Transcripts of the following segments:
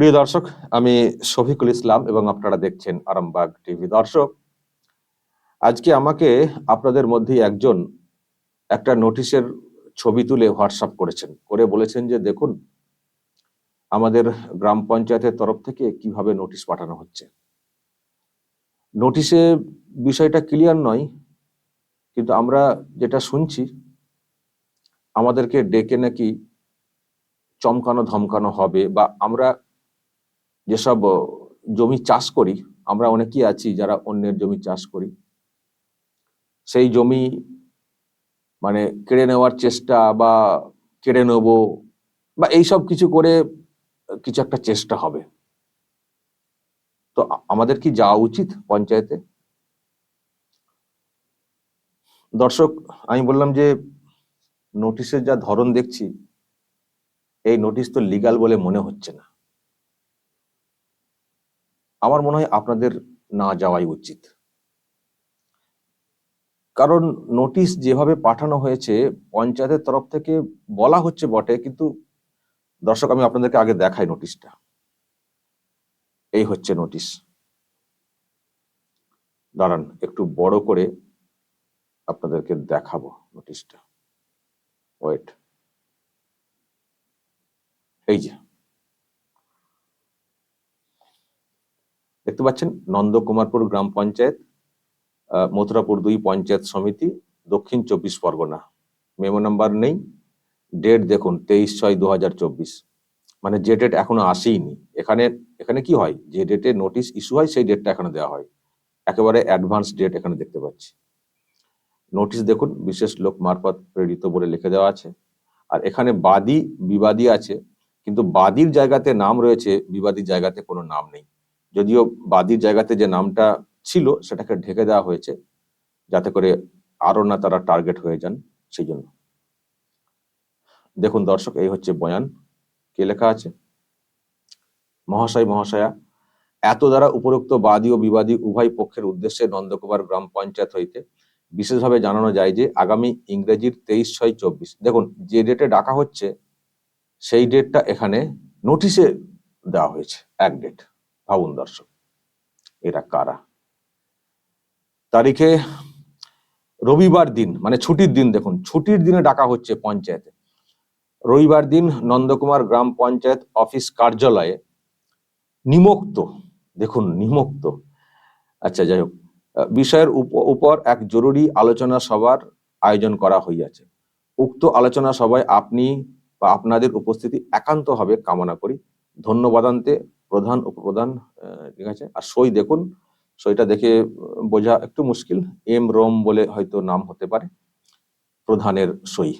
প্রিয় দর্শক, আমি শফিকুল ইসলাম এবং আপনারা দেখছেন আরামবাগ টিভি। দর্শক, আজকে আমাকে আপনাদের মধ্যে একজন একটা নোটিশের ছবি তুলে হোয়াটসঅ্যাপ করেছেন। করে বলেছেন যে, দেখুন, আমাদের গ্রাম পঞ্চায়েতের তরফ থেকে কীভাবে নোটিশ পাঠানো হচ্ছে? নোটিশে বিষয়টা ক্লিয়ার নয়, কিন্তু আমরা যেটা শুনছি, আমাদেরকে ডেকে নাকি চমকানো ধমকানো হবে বা আমরা যেসব জমি চাষ করি, আমরা অনেকেই আছি যারা অন্যের জমি চাষ করি। সেই জমি মানে কেড়ে নেওয়ার চেষ্টা বা কেড়ে নেব বা এইসব কিছু করে কিছু একটা চেষ্টা হবে। তো আমাদের কি যাওয়া উচিত পঞ্চায়েতে? দর্শক, আমি বললাম যে নোটিশের যা ধরন দেখছি, এই নোটিশ তো লিগাল বলে মনে হচ্ছে না। আমার মনে হয় আপনাদের না যাওয়াই উচিত। কারণ নোটিশ যেভাবে পাঠানো হয়েছে, পঞ্চায়েতের তরফ থেকে বলা হচ্ছে বটে, কিন্তু দর্শক, আমি আপনাদেরকে আগে দেখাই নোটিশটা। এই হচ্ছে নোটিশ। দাঁড়ান, একটু বড় করে আপনাদেরকে দেখাবো নোটিশটা। ওয়েট। এই যে। দেখতে পাচ্ছেন নন্দকুমারপুর গ্রাম পঞ্চায়েত মথুরাপুর দুই পঞ্চায়েত সমিতি, দক্ষিণ চব্বিশ পরগনা। মেমো নাম্বার নেই। ডেট দেখুন, তেইশ ছয় দু হাজার চব্বিশ। মানে যে ডেট এখনও আসেইনি। এখানে এখানে কি হয়? যে ডেটে নোটিশ ইস্যু হয়, সেই ডেটটা এখানে দেওয়া হয়। একেবারে অ্যাডভান্স ডেট এখানে দেখতে পাচ্ছি। নোটিশ দেখুন, বিশেষ লোক মারফত প্রেরিত বলে লিখে দেওয়া আছে। আর এখানে বাদী, বিবাদী আছে, কিন্তু বাদীর জায়গাতে নাম রয়েছে বিবাদীর জায়গাতে কোনো নাম নেই। যদিও বাদীর জায়গাতে যে নামটা ছিল, সেটাকে ঢেকে দেওয়া হয়েছে, যাতে করে আরও না তারা টার্গেট হয়ে যান সেই জন্য দেখুন দর্শক, এই হচ্ছে বয়ান। কে লেখা আছে? মহাশয়, মহাশয়া, এত দ্বারা উপরোক্ত বাদী ও বিবাদী উভয় পক্ষের উদ্দেশ্যে নন্দকুমার গ্রাম পঞ্চায়েত হইতে বিশেষভাবে জানানো যায় যে, আগামী ইংরেজির তেইশ ছয় চব্বিশ, দেখুন যে ডেটে ডাকা হচ্ছে, সেই ডেটটা এখানে নোটিশে দেওয়া হয়েছে, এক ডেট। ভাবুন দর্শক, এরা কারা? তারিখে রবিবার দিন মানে ছুটির দিন দেখুন, ছুটির দিনে ডাকা হচ্ছে পঞ্চায়েতে। রবিবার দিন নন্দকুমার গ্রাম পঞ্চায়েত অফিস কার্যালয়ে নিমোক্ত, দেখুন নিমোক্ত। আচ্ছা যাই হোক, বিষয়ের উপ- উপর এক জরুরি আলোচনা সভার আয়োজন করা হইয়াছে। উক্ত আলোচনা সভায় আপনি বা আপনাদের উপস্থিতি একান্তভাবে কামনা করি। ধন্যবাদান্তে প্রধান উপপ্রধান ঠিক আছে? আর সই দেখুন, সইটা দেখে বোঝা একটু মুশকিল। এম রোম বলে হয়তো নাম হতে পারে, প্রধানের সই।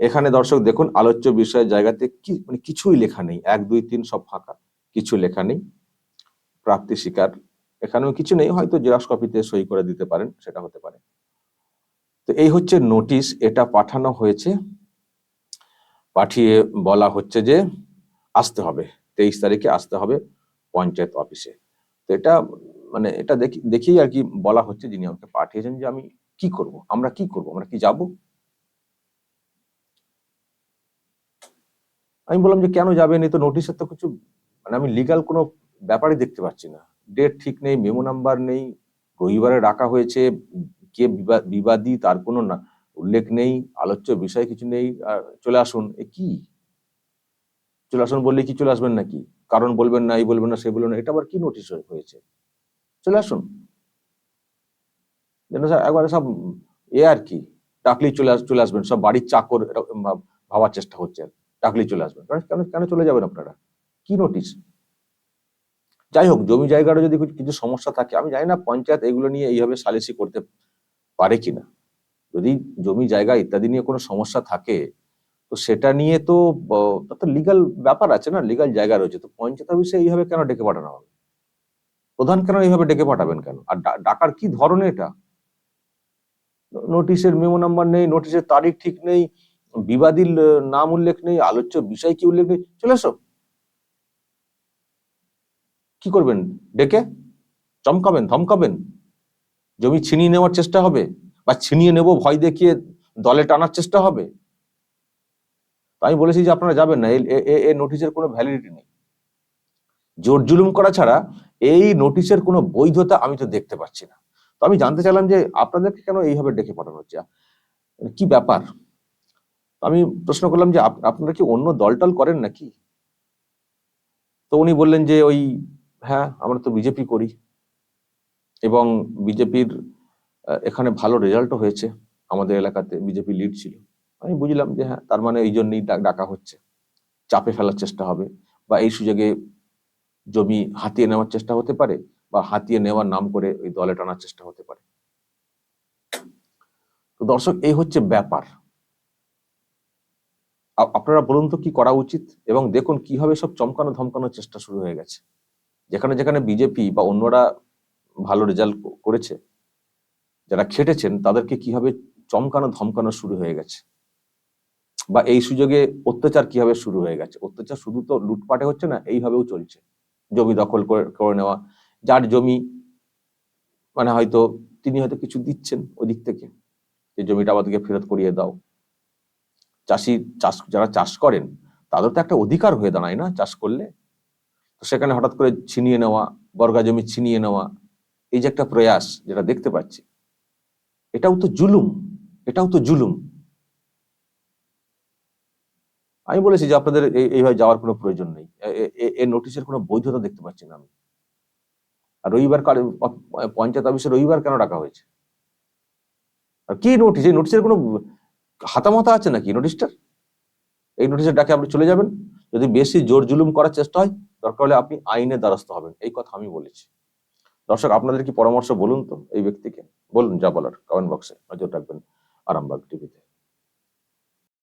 এখানে দর্শক দেখুন, আলোচ্য বিষয়ের জায়গাতে কি মানে কিছুই লেখা নেই। এক, দুই, তিন সব ফাঁকা, কিছু লেখা নেই। প্রাপ্তি স্বীকার, এখানেও কিছু নেই, হয়তো জেরক্স কপিতে সই করে দিতে পারেন, সেটা হতে পারে। তো এই হচ্ছে নোটিশ, এটা পাঠানো হয়েছে। পাঠিয়ে বলা হচ্ছে যে, আসতে হবে। তেইশ তারিখে আসতে হবে পঞ্চায়েত অফিসে। তো এটা মানে এটা দেখি, দেখেই আর কি বলা হচ্ছে যিনি আমাকে পাঠিয়েছেন যে আমি কি করব, আমরা কি করব, আমরা কি যাব? আমি বললাম যে কেন যাবেন? এই তো নোটিশের তো কিছু মানে আমি লিগাল কোনো ব্যাপারই দেখতে পাচ্ছি না। ডেট ঠিক নেই মেমো নাম্বার নেই, রবিবারে ডাকা হয়েছে, কে বিবা- বিবাদী তার কোনো উল্লেখ নেই, আলোচ্য বিষয় কিছু নেই চলে আসুন। এ কি? চলে আসুন বললে কি চলে আসবেন নাকি? কারণ বলবেন না, এই বলবেন না সেই বলবেন না, এটা আবার কি নোটিশ হয়েছে? চলে আসুন। যেন স্যার একবারে সব এ আর কি, ডাকলেই চলে চলে আসবেন, সব বাড়ির চাকর ভাবার চেষ্টা হচ্ছে। ডাকলেই চলে আসবেন। কেন কেন- চলে যাবেন আপনারা? কি নোটিশ যাই হোক, জমি জায়গারও যদি কিছু সমস্যা থাকে, আমি জানি না পঞ্চায়েত এগুলো নিয়ে এইভাবে সালিসি করতে পারে কিনা। যদি জমি জায়গা ইত্যাদি নিয়ে কোনো সমস্যা থাকে তো সেটা নিয়ে তো তো লিগাল ব্যাপার আছে না লিগাল জায়গা রয়েছে। তো পঞ্চায়েত অফিসে এইভাবে কেন ডেকে পাঠানো হবে? প্রধান কেন এইভাবে ডেকে পাঠাবেন কেন? আর ডাকার কি ধরনের এটা? নোটিশের মেমো নাম্বার নেই, নোটিশের তারিখ ঠিক নেই, বিবাদীর নাম উল্লেখ নেই, আলোচ্য বিষয় কি উল্লেখ নেই, চলে এসো। কি করবেন? ডেকে? চমকাবেন, ধমকাবেন? জমি ছিনিয়ে নেওয়ার চেষ্টা হবে? বা ছিনিয়ে নেব, ভয় দেখিয়ে দলে টানার চেষ্টা হবে? আমি বলেছি যে আপনারা যাবেন না, এ- নোটিশের কোনো ভ্যালিডিটি নেই। জোর জুলুম করা ছাড়া এই নোটিশের কোনো বৈধতা আমি তো দেখতে পাচ্ছি না। তো আমি জানতে চাইলাম যে আপনাদেরকে কেন এইভাবে ডেকে পাঠানো হচ্ছে? কি ব্যাপার? আমি প্রশ্ন করলাম যে আপ- আপনারা কি অন্য দলটল করেন নাকি? তো উনি বললেন যে ওই হ্যাঁ আমরা তো বিজেপি করি। এবং বিজেপির এখানে ভালো রেজাল্টও হয়েছে। আমাদের এলাকাতে বিজেপি লিড ছিল। আমি বুঝলাম যে হ্যাঁ তার মানে এই জন্যই ডাকা হচ্ছে। চাপে ফেলার চেষ্টা হবে বা এই সুযোগে জমি হাতিয়ে নেওয়ার চেষ্টা হতে পারে বা হাতিয়ে নেওয়ার নাম করে ওই দলে টানার চেষ্টা হতে পারে। তো দর্শক, এই হচ্ছে ব্যাপার। আপনারা বলুন তো কি করা উচিত এবং দেখুন কীভাবে সব চমকানো ধমকানোর চেষ্টা শুরু হয়ে গেছে। যেখানে যেখানে বিজেপি বা অন্যরা ভালো রেজাল্ট করেছে, যারা খেটেছেন তাদেরকে কীভাবে চমকানো ধমকানো শুরু হয়ে গেছে। বা এই সুযোগে অত্যাচার কীভাবে শুরু হয়ে গেছে? অত্যাচার শুধু তো লুটপাটে হচ্ছে না, এইভাবেও চলছে। জমি দখল করে নেওয়া, যার জমি মানে হয়তো তিনি হয়তো কিছু দিচ্ছেন ওদিক থেকে, যে জমিটা আমাদেরকে ফেরত করিয়ে দাও। চাষি, চাষ, যারা চাষ করেন, তাদের তো একটা অধিকার হয়ে দাঁড়ায় না চাষ করলে। তো সেখানে হঠাৎ করে ছিনিয়ে নেওয়া, বর্গা জমি ছিনিয়ে নেওয়া, এই যে একটা প্রয়াস যেটা দেখতে পাচ্ছি, এটাও তো জুলুম, এটাও তো জুলুম। আমি বলেছি যে আপনাদের এই- এইভাবে যাওয়ার কোনো প্রয়োজন নেই। এ- নোটিশের কোনো বৈধতা দেখতে পাচ্ছি না আমি। আর রবিবার পঞ্চায়েত অফিসে রবিবার কেন ডাকা হয়েছে? আর কি নোটিশ? এই নোটিশের কোনো হাতামাতা আছে নাকি নোটিশটার? এই নোটিশের ডাকে আপনি চলে যাবেন। যদি বেশি জোর জুলুম করার চেষ্টা হয়, দরকার হলে আপনি আইনের দ্বারস্থ হবেন। এই কথা আমি বলেছি। দর্শক, আপনাদের কি পরামর্শ বলুন তো এই ব্যক্তিকে? বলুন যা বলার কমেন্ট বক্সে নজর রাখবেন আরামবাগ টিভিতে